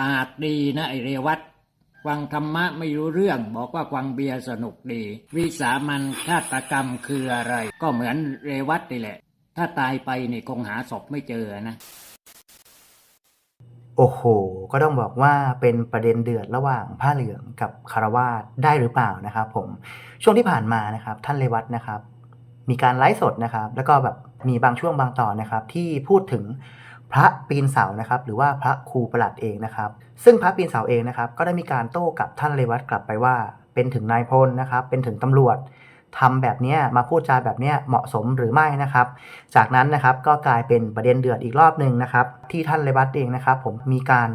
ปากดีนะไอเรวัตฟังธรรมะไม่รู้เรื่องบอกว่าฟังเบียร์สนุกดี วิสามันฆาตกรรมคืออะไร ก็เหมือนเรวัตนี่แหละ ถ้าตายไปนี่คงหาศพไม่เจอนะ โอ้โห ก็ต้องบอกว่าเป็นประเด็นเดือดระหว่างผ้าเหลืองกับคารวาสได้หรือเปล่านะครับผมช่วงที่ผ่านมานะครับ ท่านเลวัตนะครับ มีการไลฟ์สดนะครับ แล้วก็แบบมีบางช่วงบางตอนนะครับ ที่พูดถึง พระปีนเสานะครับ หรือว่าพระครูประหลัดเองนะครับ ซึ่งพระปีนเสาเองนะครับ ก็ได้มีการโต้กับท่านเลวัตกลับไปว่า เป็นถึงนายพลนะครับ เป็นถึงตำรวจทำแบบนี้มาพูดจาแบบนี้เหมาะสมหรือไม่นะครับ จากนั้นนะครับก็กลายเป็นประเด็นเดือดอีกรอบหนึ่งนะครับ ที่ท่านเลวัตเองนะครับ ผมมีการ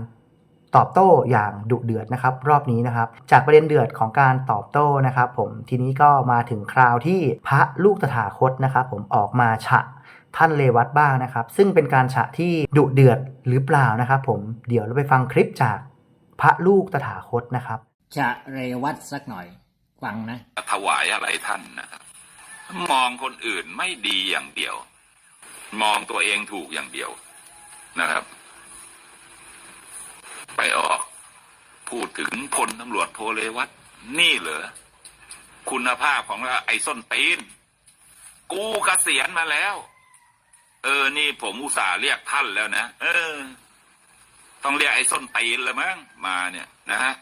ตอบโต้อย่างดุเดือดนะครับ รอบนี้นะครับ จากประเด็นเดือดของการตอบโต้นะครับ ผมทีนี้ก็มาถึงคราวที่พระลูกตถาคตนะครับ ผมออกมาฉะ ท่านเลวัตบ้างนะครับ ซึ่งเป็นการฉะที่ดุเดือดหรือเปล่านะครับ ผมเดี๋ยวเราไปฟังคลิปจากพระลูกตถาคตนะครับจะเรวัตสักหน่อยฟังนะถวายอะไรท่านนะครับ มองคนอื่นไม่ดีอย่างเดียว มองตัวเองถูกอย่างเดียวนะครับ ไปออก พูดถึงพลตำรวจโทเลวัตนี่เหรอคุณภาพของไอ้ส้นตีน กูเกษียณมาแล้ว เออ นี่ผมอุตส่าห์เรียกท่านแล้วนะ เออ ต้องเรียกไอ้ส้นตีนละมั้งมาเนี่ยนะฮะ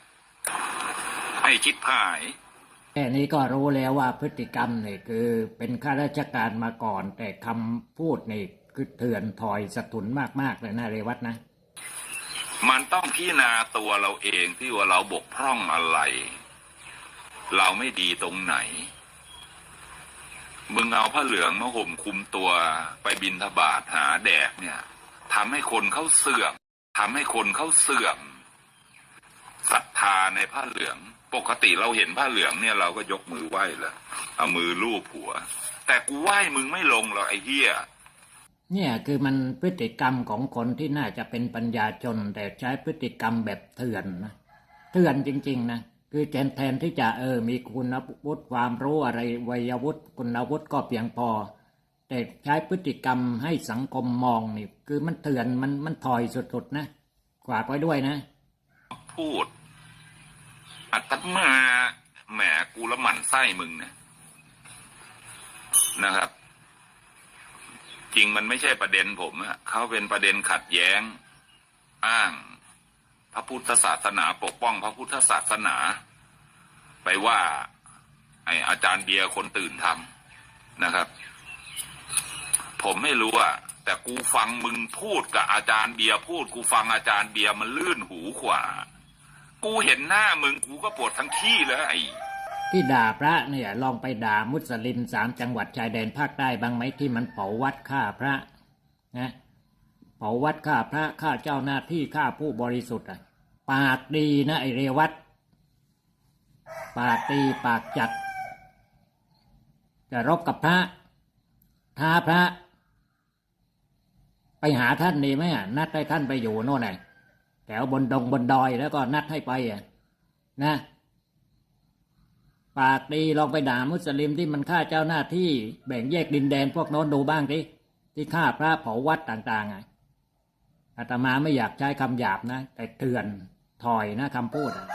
ให้ชิดหายแค่นี้ก็รู้แล้วว่าพฤติกรรมนี่คือเป็นข้าราชการมาก่อน แต่คำพูดนี่คือเถื่อนถอยสะทุนมาก ๆ เลยนะเรวัตนะ มันต้องพิจารณาตัวเราเองที่ว่าเราบกพร่องอะไร เราไม่ดีตรงไหน มึงเอาผ้าเหลืองมาห่มคุมตัวไปบินทบาทหาแดกเนี่ยทำให้คนเขาเสื่อมทำให้คนเขาเสื่อมศรัทธาในผ้าเหลือง ปกติเราเห็นผ้าเหลืองเนี่ยเราก็ยกมือไหว้ลยเอามือลูบหัว แต่กูไหว้มึงไม่ลงหรอกไอ้เหี้ยเนี่ยคือมันพฤติกรรมของคนที่น่าจะเป็นปัญญาชนแต่ใช้พฤติกรรมแบบเถื่อนนะเถื่อนจริง ๆ นะ คือแทนแทนที่จะเออมีคุณวุฒิความรู้อะไรวัยวุฒิคุณวุฒิก็เพียงพอ แต่ใช้พฤติกรรมให้สังคมมองนี่คือมันเถื่อนมันมันถอยสุดๆนะฝากไว้ด้วยนะ พูดอัตมาแหมกูละหมั่นไส้มึงเนี่ยนะครับ จริงมันไม่ใช่ประเด็นผมอะเขาเป็นประเด็นขัดแย้ง อ้าง พระพุทธศาสนาปกป้องพระพุทธศาสนา ไปว่าไออาจารย์เบียร์คนตื่นทำนะครับ ผมไม่รู้อะแต่กูฟังมึงพูดกับอาจารย์เบียร์พูด กูฟังอาจารย์เบียร์มันลื่นหูขวากูเห็นหน้ามึงกูก็ปวดทั้งขี้เลยไอที่ด่าพระเนี่ยลองไปด่ามุสลิมสามจังหวัดชายแดนภาคใต้บ้างไหมที่มันเผาวัดฆ่าพระนะ เผาวัดฆ่าพระฆ่าเจ้าหน้าที่ฆ่าผู้บริสุทธิ์อะปากดีนะไอเรวัตปากดีปากจัด จะรบกับพระท้าพระ ไปหาท่านดีไหมอะนัดให้ท่านไปอยู่โน่นไงแถวบนดงบนดอยแล้วก็นัดให้ไปอะนะปากดีลองไปด่ามุสลิมที่มันฆ่าเจ้าหน้าที่แบ่งแยกดินแดนพวกโน้นดูบ้างที่ที่ฆ่าพระเผาวัดต่างๆไง อาตมาไม่อยากใช้คำหยาบนะ แต่เตือนถอยนะคำพูดอะ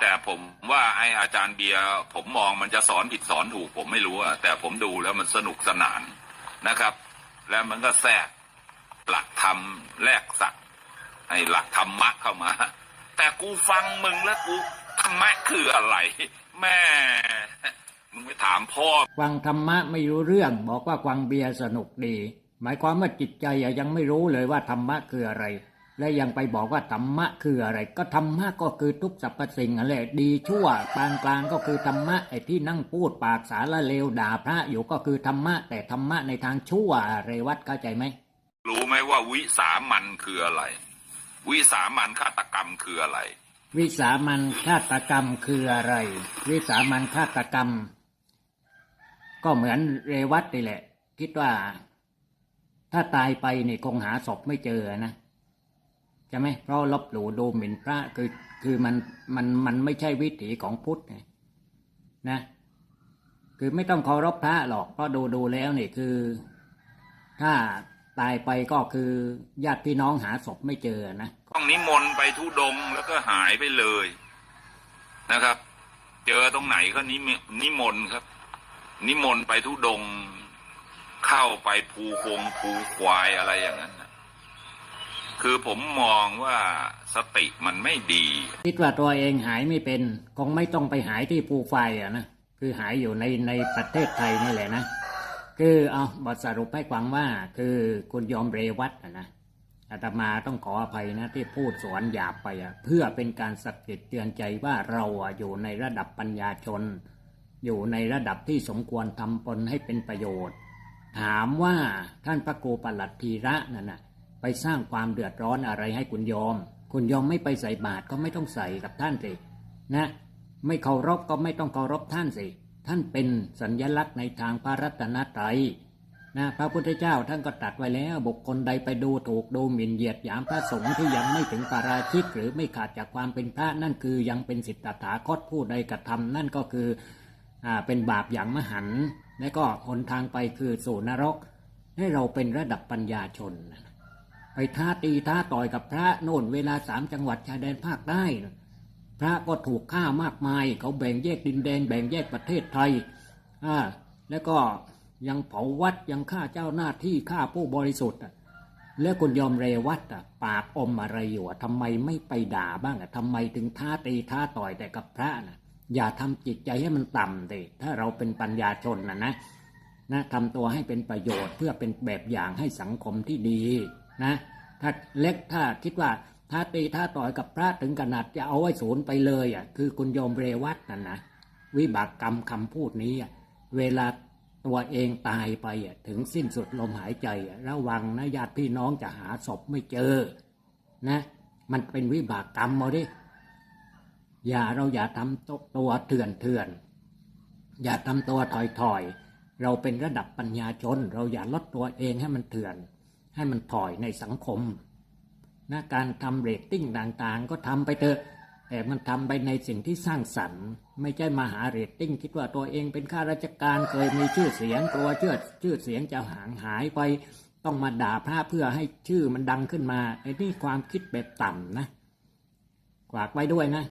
แต่ผมว่าไออาจารย์เบียร์ผมมองมันจะสอนผิดสอนถูกผมไม่รู้อะแต่ผมดูแล้วมันสนุกสนานนะครับ แล้วมันก็แทรกหลักธรรมแลกสักไอหลักธรรมะเข้ามา แต่กูฟังมึงแล้วกูธรรมะคืออะไร แม่มึงไปถามพ่อฟังธรรมะไม่รู้เรื่อง บอกว่าฟังเบียร์สนุกดี หมายความว่าจิตใจอะยังไม่รู้เลยว่าธรรมะคืออะไร และยังไปบอกว่าธรรมะคืออะไร ก็ธรรมะก็คือทุกสรรพสิ่งอะไรดีชั่วปานกลางก็คือธรรมะไอ้ที่นั่งพูดปากสารเลวด่าพระอยู่ก็คือธรรมะ แต่ธรรมะในทางชั่วเรวัตเข้าใจไหมรู้ไหมว่าวิสามันคืออะไร วิสามันฆาตกรรมคืออะไร วิสามันฆาตกรรมคืออะไร วิสามันฆาตกรรม ก็เหมือนเรวัตนี่แหละ คิดว่า ถ้าตายไปนี่คงหาศพไม่เจอนะใช่ไหมเพราะลบหลู่ดูหมิ่นพระคือคือมันมันมันไม่ใช่วิถีของพุทธไงนะ คือไม่ต้องเคารพพระหรอกเพราะดูดูแล้วนี่คือ ถ้าตายไปก็คือญาติพี่น้องหาศพไม่เจอนะต้องนิมนต์ไปทุดงแล้วก็หายไปเลยนะครับ เจอตรงไหนก็นิมนิมนต์ครับ นิมนต์ไปทุดง เข้าไปภูคงภูควายอะไรอย่างนั้นคือผมมองว่าสติมันไม่ดี คิดว่าตัวเองหายไม่เป็นคงไม่ต้องไปหายที่ภูไฟอะนะคือหายอยู่ในในประเทศไทยนี่แหละนะคือเอาบทสรุปให้ฟังว่า คือคุณยอมเรวัตอะนะอาตมาต้องขออภัยนะ ที่พูดสวนหยาบไปอะเพื่อเป็นการสะกิดเตือนใจว่าเราอะอยู่ในระดับปัญญาชน อยู่ในระดับที่สมควรทำตนให้เป็นประโยชน์ ถามว่าท่านพระครูปลัดทีระนั่นน่ะไปสร้างความเดือดร้อนอะไรให้คุณโยมคุณโยมไม่ไปใส่บาตรก็ไม่ต้องใส่กับท่านสินะไม่เคารพก็ไม่ต้องเคารพท่านสิ ท่านเป็นสัญญลักษณ์ในทางพระรัตนตรัยนะพระพุทธเจ้าท่านก็ตรัดไว้แล้ว บุคคลใดไปดูถูกดูหมิ่นเหยียดหยามพระสงฆ์ที่ยังไม่ถึงปาราชิกหรือไม่ขาดจากความเป็นพระนั่นคือยังเป็นสิทธาถาคตผู้ใดกระทำนั่นก็คืออ่าเป็นบาปอย่างมหันต์ และก็หนทางไปคือสู่นรก ให้เราเป็นระดับปัญญาชน ไปท้าตีท้าต่อยกับพระโน่นเวลาสามจังหวัดชายแดนภาคใต้พระก็ถูกฆ่ามากมาย เขาแบ่งแยกดินแดน แบ่งแยกประเทศไทยอ่าแล้วก็ยังเผาวัดยังฆ่าเจ้าหน้าที่ฆ่าผู้บริสุทธิ์แล้วคุณยอมเรวัตปากอมอะไรอยู่ทำไมไม่ไปด่าบ้างทำไมถึงท้าตีท้าต่อยแต่กับพระน่ะ อย่าทำจิตใจให้มันต่ำเลยถ้าเราเป็นปัญญาชนนะนะนะทำตัวให้เป็นประโยชน์เพื่อเป็นแบบอย่างให้สังคมที่ดีนะถ้าเล็กถ้าคิดว่าถ้าตีถ้าต่อยกับพระถึงขนาดจะเอาไว้ศูนย์ไปเลยอะคือคุณโยมเรวัตนั่นนะวิบากกรรมคำพูดนี้อะเวลาตัวเองตายไปอะถึงสิ้นสุดลมหายใจอะระวังนะญาติพี่น้องจะหาศพไม่เจอนะมันเป็นวิบากกรรมเอาดิ อย่าเราอย่าทำตัวเถื่อนเถื่อน อย่าทำตัวถอยถอยเราเป็นระดับปัญญาชน เราอย่าลดตัวเองให้มันเถื่อน ให้มันถอยในสังคมนะการทำเรตติ้งต่างๆ ก็ทำไปเถอะแต่มันทำไปในสิ่งที่สร้างสรรค์ ไม่ใช่มาหาเรตติ้งคิดว่าตัวเองเป็นข้าราชการเคยมีชื่อเสียงกลัวชื่อชื่อเสียงจะห่างหายไป ต้องมาด่าพระเพื่อให้ชื่อมันดังขึ้นมาไอ้นี่ความคิดแบบต่ำนะฝากไว้ด้วยนะ